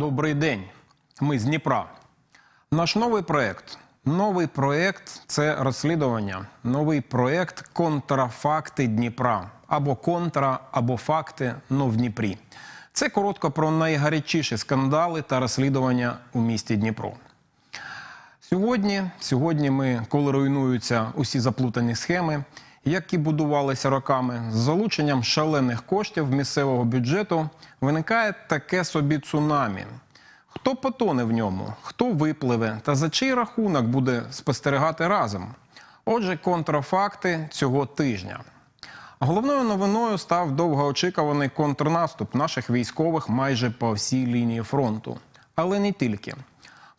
Добрий день. Ми з Дніпра. Наш новий проект. Новий проект це розслідування. Новий проект контрафакти Дніпра. Або контра, або факти, но в Дніпрі. Це коротко про найгарячіші скандали та розслідування у місті Дніпро. Сьогодні, сьогодні ми, коли руйнуються усі заплутані схеми, які будувалися роками, з залученням шалених коштів місцевого бюджету, виникає таке собі цунамі. Хто потоне в ньому, хто випливе та за чий рахунок буде спостерігати разом? Отже, контрафакти цього тижня. Головною новиною став довгоочікуваний контрнаступ наших військових майже по всій лінії фронту. Але не тільки.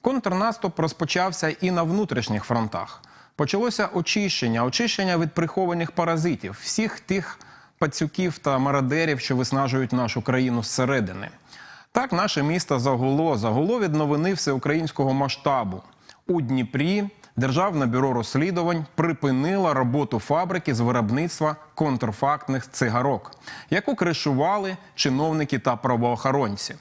Контрнаступ розпочався і на внутрішніх фронтах. Почалося очищення, очищення від прихованих паразитів, всіх тих пацюків та мародерів, що виснажують нашу країну зсередини. Так, наше місто загуло, загуло від новини всеукраїнського масштабу. У Дніпрі Державне бюро розслідувань припинило роботу фабрики з виробництва контрфактних цигарок, яку кришували чиновники та правоохоронці.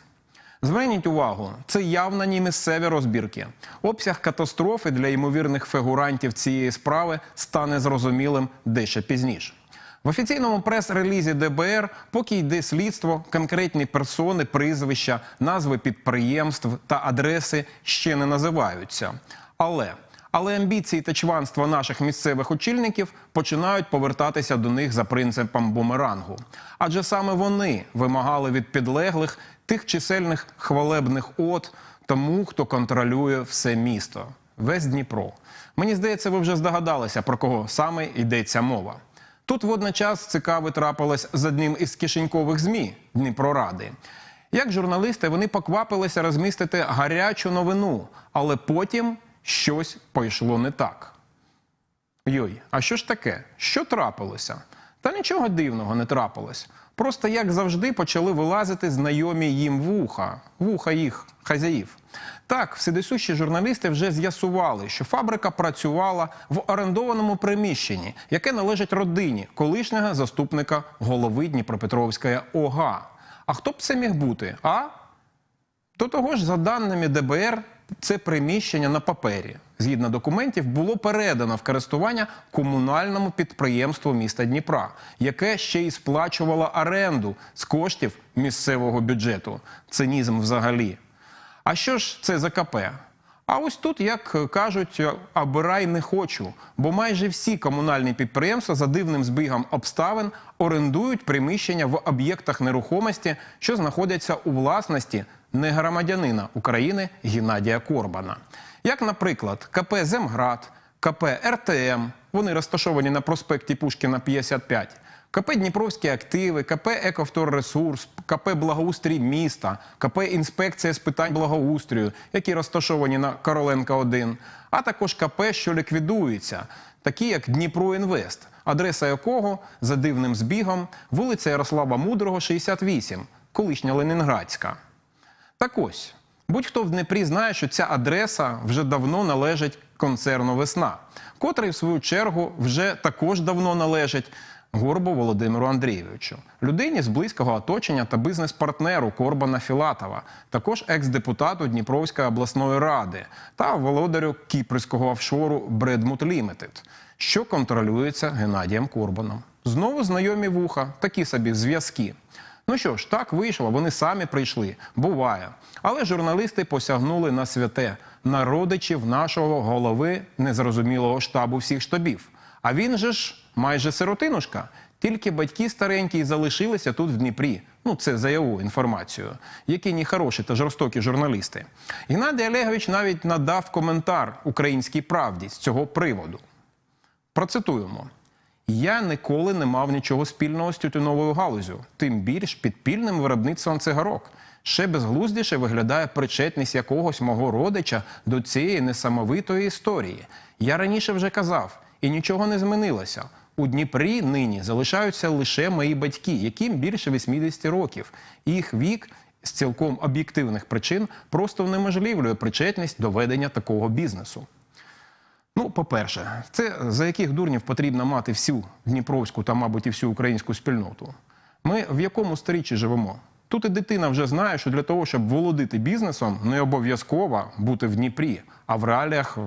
Зверніть увагу, це явно не місцеві розбірки. Обсяг катастрофи для ймовірних фігурантів цієї справи стане зрозумілим дещо пізніше. В офіційному прес-релізі ДБР, поки йде слідство, конкретні персони, прізвища, назви підприємств та адреси ще не називаються. Але але амбіції та чванство наших місцевих очільників починають повертатися до них за принципом бумерангу. Адже саме вони вимагали від підлеглих тих чисельних хвалебних от тому, хто контролює все місто, весь Дніпро. Мені здається, ви вже здогадалися, про кого саме йдеться мова. Тут водночас цікаве трапилось з одним із кишенькових змі Дніпроради. Як журналісти, вони поквапилися розмістити гарячу новину, але потім щось пішло не так. Йой, а що ж таке? Що трапилося? Та нічого дивного не трапилось. Просто, як завжди, почали вилазити знайомі їм вуха, вуха їх хазяїв. Так, всюдисущі журналісти вже з'ясували, що фабрика працювала в орендованому приміщенні, яке належить родині колишнього заступника голови Дніпропетровської ОГА. А хто б це міг бути? А? До того ж, за даними ДБР, це приміщення на папері, згідно документів, було передано в користування комунальному підприємству міста Дніпра, яке ще й сплачувало оренду з коштів місцевого бюджету. Цинізм взагалі. А що ж це за КП? А ось тут, як кажуть, обирай не хочу, бо майже всі комунальні підприємства за дивним збігом обставин орендують приміщення в об'єктах нерухомості, що знаходяться у власності не громадянина України Геннадія Корбана. Як, наприклад, КП Земград, КП РТМ, вони розташовані на проспекті Пушкіна 55, КП Дніпровські активи, КП Ековторресурс, КП Благоустрій міста, КП Інспекція з питань благоустрою, які розташовані на Короленка 1, а також КП, що ліквідуються, такі як Дніпроінвест, адреса якого за дивним збігом вулиця Ярослава Мудрого, 68, колишня Ленінградська. Так ось, будь-хто в Дніпрі знає, що ця адреса вже давно належить концерну Весна, котрий, в свою чергу, вже також давно належить Горбу Володимиру Андрійовичу, людині з близького оточення та бізнес-партнеру Корбана Філатова, також екс-депутату Дніпровської обласної ради та володарю кіпрського офшору Бредмут Лімітед, що контролюється Геннадієм Корбаном. Знову знайомі вуха, такі собі зв'язки. Ну що ж, так вийшло, вони самі прийшли. Буває. Але журналісти посягнули на святе, на родичів нашого голови незрозумілого штабу всіх штабів. А він же ж майже сиротинушка. Тільки батьки старенькі залишилися тут в Дніпрі. Ну, це за його інформацією. Які нехороші та жорстокі журналісти. Геннадій Олегович навіть надав коментар українській правді з цього приводу. Процитуємо. Я ніколи не мав нічого спільного з тютюновою галузю, тим більш підпільним виробництвом цигарок. Ще безглуздіше виглядає причетність якогось мого родича до цієї несамовитої історії. Я раніше вже казав, і нічого не змінилося. У Дніпрі нині залишаються лише мої батьки, яким більше 80 років. Їх вік з цілком об'єктивних причин просто унеможливлює причетність до ведення такого бізнесу. Ну, по-перше, це за яких дурнів потрібно мати всю Дніпровську та, мабуть, і всю українську спільноту. Ми в якому сторіччі живемо? Тут і дитина вже знає, що для того, щоб володіти бізнесом, не обов'язково бути в Дніпрі, а в реаліях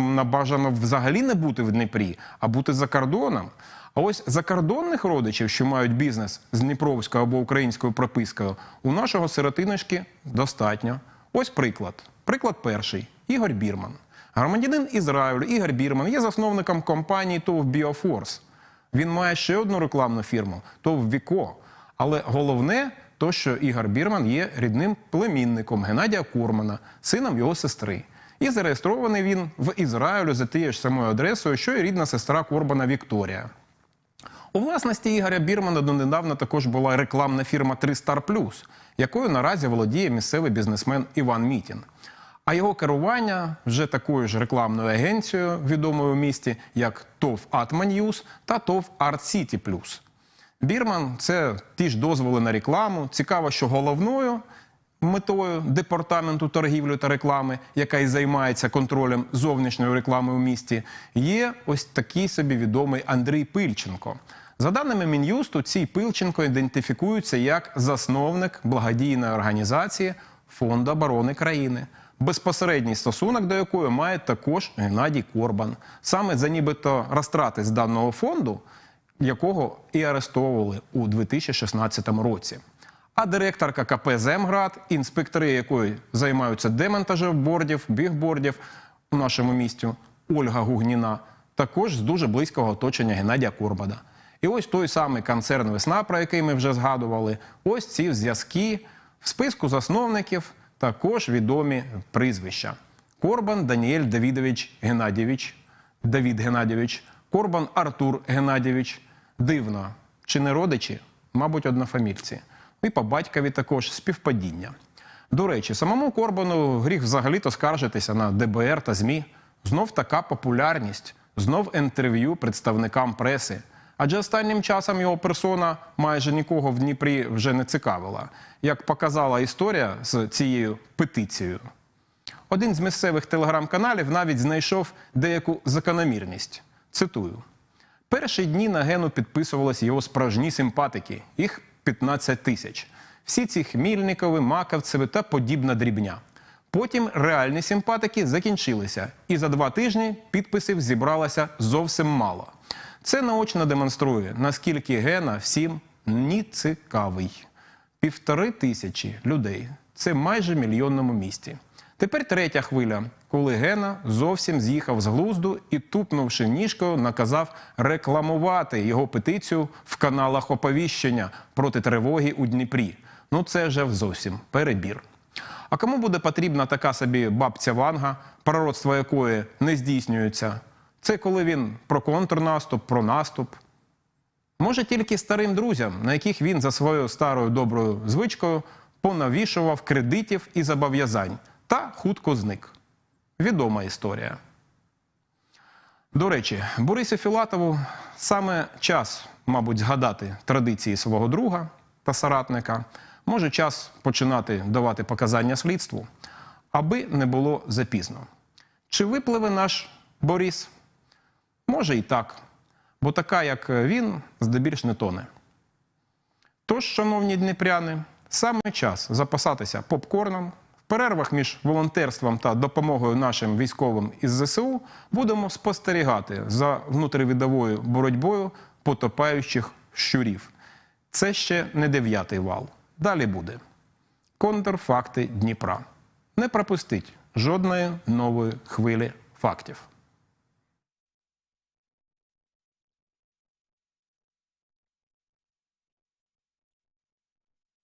набажано взагалі не бути в Дніпрі, а бути за кордоном. А ось закордонних родичів, що мають бізнес з дніпровською або українською пропискою, у нашого сиротиночки достатньо. Ось приклад. Приклад перший Ігор Бірман. Громадянин Ізраїлю Ігор Бірман є засновником компанії ТОВ Біофорс. Він має ще одну рекламну фірму ТОВ Віко. Але головне, то, що Ігор Бірман є рідним племінником Геннадія Курмана, сином його сестри. І зареєстрований він в Ізраїлю за тією ж самою адресою, що і рідна сестра Корбана Вікторія. У власності Ігоря Бірмана донедавна також була рекламна фірма 3 Star Plus, якою наразі володіє місцевий бізнесмен Іван Мітін. А його керування вже такою ж рекламною агенцією, відомою в місті, як ТОВ Атма News та ТОВ Арт Сіті Плюс. Бірман це ті ж дозволи на рекламу. Цікаво, що головною метою департаменту торгівлі та реклами, яка і займається контролем зовнішньої реклами у місті, є ось такий собі відомий Андрій Пильченко. За даними Мін'юсту, цей Пильченко ідентифікується як засновник благодійної організації Фонд оборони країни. Безпосередній стосунок до якої має також Геннадій Корбан. Саме за нібито розтрати з даного фонду якого і арестовували у 2016 році. А директорка КП «Земград», інспектори якої займаються демонтажем бордів, бігбордів у нашому місті, Ольга Гугніна, також з дуже близького оточення Геннадія Курбада. І ось той самий концерн Весна, про який ми вже згадували, ось ці зв'язки в списку засновників також відомі прізвища. Корбан Даніель Давідович Геннадійович, Давід Геннадійович, Корбан Артур Геннадійович. Дивно, чи не родичі, мабуть, однофамільці. І по батькові також співпадіння. До речі, самому Корбану гріх взагалі-то скаржитися на ДБР та ЗМІ. Знов така популярність, знов інтерв'ю представникам преси. Адже останнім часом його персона майже нікого в Дніпрі вже не цікавила, як показала історія з цією петицією. Один з місцевих телеграм-каналів навіть знайшов деяку закономірність. Цитую: перші дні на гену підписувалися його справжні симпатики, їх 15 тисяч. Всі ці Хмільникови, Маковцеви та подібна дрібня. Потім реальні симпатики закінчилися, і за два тижні підписів зібралося зовсім мало. Це наочно демонструє, наскільки гена всім ні цікавий. Півтори тисячі людей це майже мільйонному місті. Тепер третя хвиля, коли Гена зовсім з'їхав з глузду і, тупнувши ніжкою, наказав рекламувати його петицію в каналах оповіщення проти тривоги у Дніпрі. Ну це вже зовсім перебір. А кому буде потрібна така собі бабця Ванга, пророцтво якої не здійснюється? Це коли він про контрнаступ, про наступ. Може, тільки старим друзям, на яких він за своєю старою доброю звичкою понавішував кредитів і зобов'язань та хутко зник. Відома історія. До речі, Борису Філатову саме час, мабуть, згадати традиції свого друга та соратника. Може, час починати давати показання слідству, аби не було запізно. Чи випливе наш Борис? Може і так, бо така, як він, здебільш не тоне. Тож, шановні дніпряни, саме час запасатися попкорном. Перервах між волонтерством та допомогою нашим військовим із ЗСУ будемо спостерігати за внутрівідовою боротьбою потопаючих щурів. Це ще не дев'ятий вал. Далі буде. Контрфакти Дніпра. Не пропустіть жодної нової хвилі фактів.